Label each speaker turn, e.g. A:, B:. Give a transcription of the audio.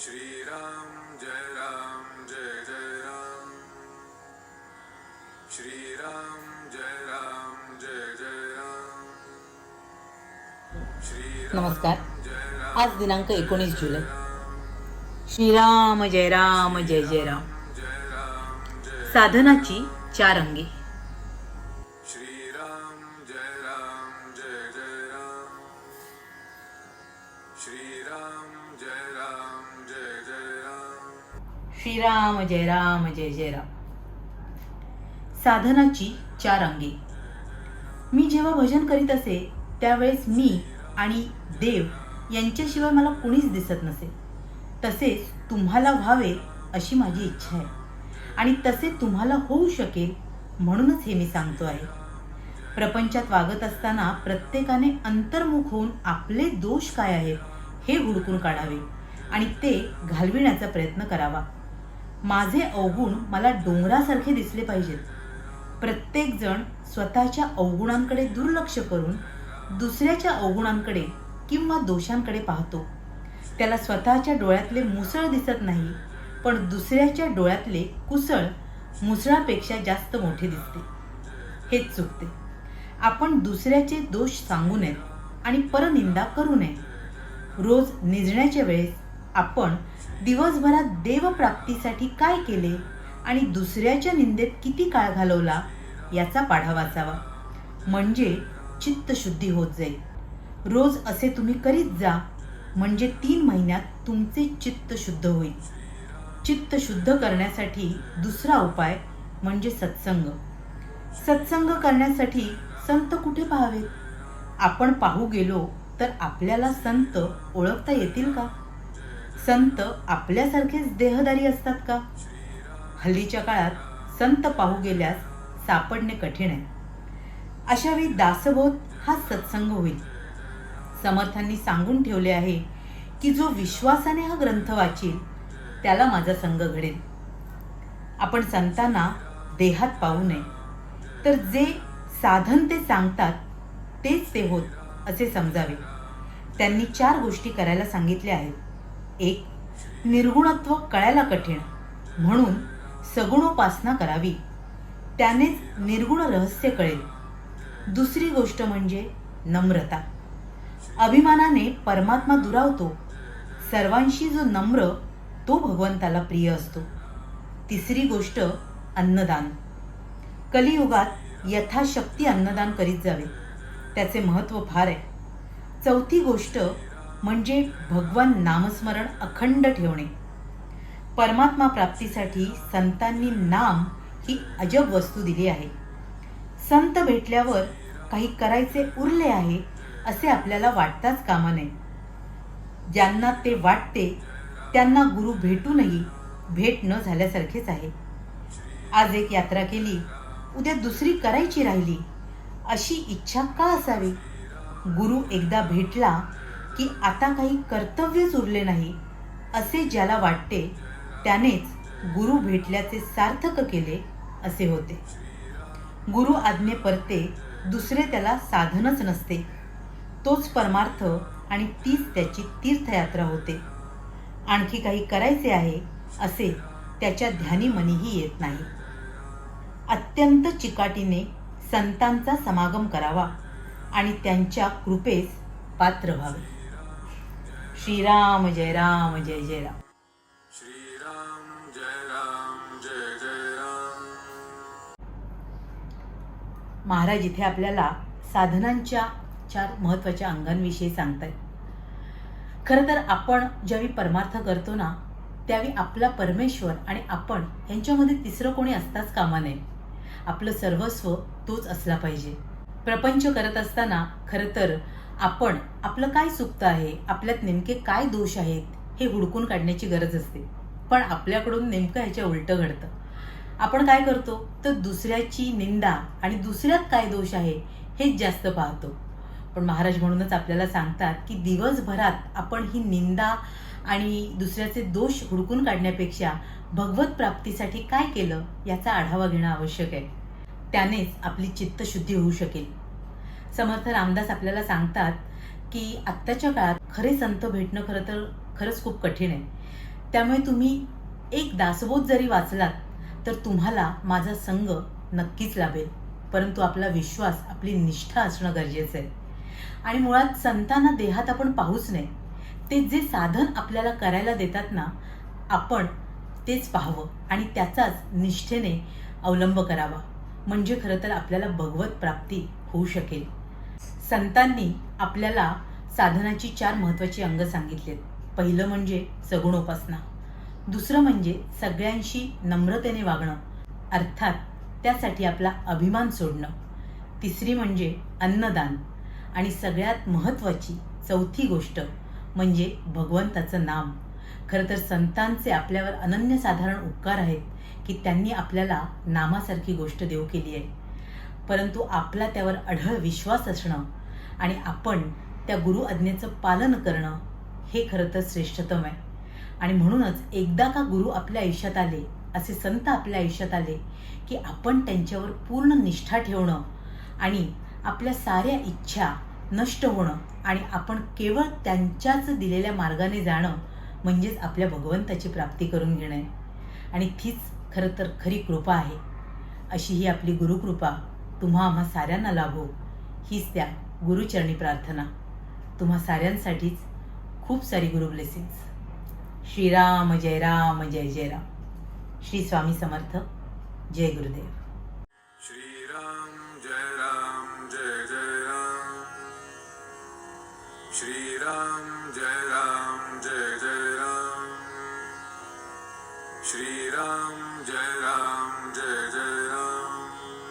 A: श्रीराम जय राम जय जय राम। श्रीराम जय राम जय जय राम। श्रीराम
B: नमस्कार. आज दिनांक एकोणीस जुलै. श्रीराम जय राम जय जय राम.
A: जय राम जय
B: साधनाची चार अंगे.
A: श्रीराम जय राम जय जय राम. श्रीराम जय राम जय जय राम.
B: साधनाची चार अंगे. मी जेव्हा भजन करीत असे त्यावेळेस मी आणि देव यांच्याशिवाय मला कुणीच दिसत नसे. तसेच तुम्हाला व्हावे अशी माझी इच्छा आहे. आणि तसे तुम्हाला होऊ शकेल म्हणूनच हे मी सांगतो आहे. प्रपंचात वागत असताना प्रत्येकाने अंतर्मुख होऊन आपले दोष काय आहेत हे हुडकून काढावे आणि ते घालविण्याचा प्रयत्न करावा. माझे अवगुण मला डोंगरासारखे दिसले पाहिजेत. प्रत्येकजण स्वतःच्या अवगुणांकडे दुर्लक्ष करून दुसऱ्याच्या अवगुणांकडे किंवा दोषांकडे पाहतो. त्याला स्वतःच्या डोळ्यातले मुसळ दिसत नाही पण दुसऱ्याच्या डोळ्यातले कुसळ मुसळापेक्षा जास्त मोठे दिसते. हेच चुकते. आपण दुसऱ्याचे दोष सांगू नयेत आणि परनिंदा करू नये रोज निजण्याच्या वेळेस आपण दिवसभरात देवप्राप्तीसाठी काय केले आणि दुसऱ्याच्या निंदेत किती काळ घालवला याचा पाढा वाचावा. म्हणजे चित्तशुद्धी होत जाईल. रोज असे तुम्ही करीत जा म्हणजे तीन महिन्यात तुमचे चित्त शुद्ध होईल. चित्त शुद्ध करण्यासाठी दुसरा उपाय म्हणजे सत्संग. सत्संग करण्यासाठी संत कुठे पाहावेत? आपण पाहू गेलो तर आपल्याला संत ओळखता येतील का? संत आपल्यासारखेच देहदारी असतात का? हल्लीच्या काळात संत पाहू गेल्यास सापडणे कठीण आहे. अशावेळी दासबोध हा सत्संग होईल. समर्थांनी सांगून ठेवले आहे की जो विश्वासाने हा ग्रंथ वाचील त्याला माझा संघ घडेल. आपण संतांना देहात पाहू नये. तर जे साधन ते सांगतात तेच ते होत. असे समजावे. त्यांनी चार गोष्टी करायला सांगितल्या आहेत. एक निर्गुणत्व कळायला कठीण. म्हणून सगुणोपासना करावी. त्यानेच निर्गुण रहस्य कळेल. दुसरी गोष्ट म्हणजे नम्रता. अभिमानाने परमात्मा दुरावतो. सर्वांशी जो नम्र तो भगवंताला प्रिय असतो. तिसरी गोष्ट अन्नदान. कलियुगात यथाशक्ती अन्नदान करीत जावे. त्याचे महत्त्व फार आहे. चौथी गोष्ट म्हणजे भगवान नामस्मरण अखंड ठेवणे. परमात्मा प्राप्तीसाठी संतांनी नाम ही अजब वस्तू दिली आहे. संत भेटल्यावर काही करायचे उरले आहे असे आपल्याला वाटताच कामा नये. ज्यांना ते वाटते त्यांना गुरु भेटूनही भेट न झाल्यासारखेच आहे. आज एक यात्रा केली उद्या दुसरी करायची राहिली अशी इच्छा का असावी? गुरु एकदा भेटला की आता काही कर्तव्यच उरले नाही असे ज्याला वाटते त्यानेच गुरु भेटल्याचे सार्थक केले असे होते. गुरु आज्ञे परते दुसरे त्याला साधनच नसते. तोच परमार्थ आणि तीच त्याची तीर्थयात्रा होते. आणखी काही करायचे आहे असे त्याच्या ध्यानी मनीही येत नाही. अत्यंत चिकाटीने संतांचा समागम करावा आणि त्यांच्या कृपेस पात्र व्हावे. श्रीराम जय राम जय जय राम.
A: श्रीराम जय राम जय जय राम.
B: महाराज इथे आपल्याला साधनांच्या चार महत्त्वाच्या अंगांविषयी सांगतायत. खरं तर आपण ज्यावेळी परमार्थ करतो ना त्यावेळी आपला परमेश्वर आणि आपण यांच्यामध्ये तिसरं कोणी असताच कामा नये. आपलं सर्वस्व तोच असला पाहिजे. प्रपंच करत असताना खरं तर आपण आपलं काय चुकतं आहे आपल्यात नेमके काय दोष आहेत हे हुडकून काढण्याची गरज असते. पण आपल्याकडून नेमकं ह्याच्या उलटं घडतं. आपण काय करतो? तर दुसऱ्याची निंदा आणि दुसऱ्यात काय दोष आहे हेच जास्त पाहतो. पण महाराज म्हणूनच आपल्याला सांगतात की दिवसभरात आपण ही निंदा आणि दुसऱ्याचे दोष हुडकून काढण्यापेक्षा भगवत प्राप्तीसाठी काय केलं याचा आढावा घेणं आवश्यक आहे. त्यानेच आपली चित्तशुद्धी होऊ शकेल. समर्थ रामदास आपल्याला सांगतात की आत्ताच्या काळात खरे संत भेटणं खरं तर खरंच खूप कठीण आहे. त्यामुळे तुम्ही एक दासबोध जरी वाचलात तर तुम्हाला माझा संग नक्कीच लाभेल. परंतु आपला विश्वास आपली निष्ठा असणं गरजेचं आहे. आणि मुळात संतांना देहात आपण पाहूच नये. ते जे साधन आपल्याला करायला देतात ना आपण तेच पाहावं आणि त्याचाच निष्ठेने अवलंब करावा. म्हणजे खरं तर आपल्याला भगवत प्राप्ती होऊ शकेल. संतांनी आपल्याला साधनाची चार महत्त्वाची अंग सांगितलेत. पहिलं म्हणजे सगुणोपासना. दुसरं म्हणजे सगळ्यांशी नम्रतेने वागणं. अर्थात त्यासाठी आपला अभिमान सोडणं. तिसरी म्हणजे अन्नदान. आणि सगळ्यात महत्त्वाची चौथी गोष्ट म्हणजे भगवंताचं नाम. खरं तर संतांचे आपल्यावर अनन्यसाधारण उपकार आहेत की त्यांनी आपल्याला नामासारखी गोष्ट देऊ केली आहे. परंतु आपला त्यावर अढळ विश्वास असणं आणि आपण त्या गुरु आज्ञेचं पालन करणं हे खरं तर श्रेष्ठतम आहे. आणि म्हणूनच एकदा का गुरु आपल्या आयुष्यात आले असे संत आपल्या आयुष्यात आले की आपण त्यांच्यावर पूर्ण निष्ठा ठेवणं आणि आपल्या साऱ्या इच्छा नष्ट होणं आणि आपण केवळ त्यांच्याच दिलेल्या मार्गाने जाणं म्हणजेच आपल्या भगवंताची प्राप्ती करून घेणं. आहे आणि तीच खरं तर खरी कृपा आहे. अशी ही आपली गुरुकृपा तुम्हा आम्हा साऱ्यांना लाभो हीच त्या गुरुचरणी प्रार्थना. तुम्हा साऱ्यांसाठीच खूप सारी गुरु ब्लेसिंग्स श्रीराम जय राम जय जय राम. श्री स्वामी समर्थ. जय गुरुदेव.
A: श्रीराम जय राम जय जय राम. श्रीराम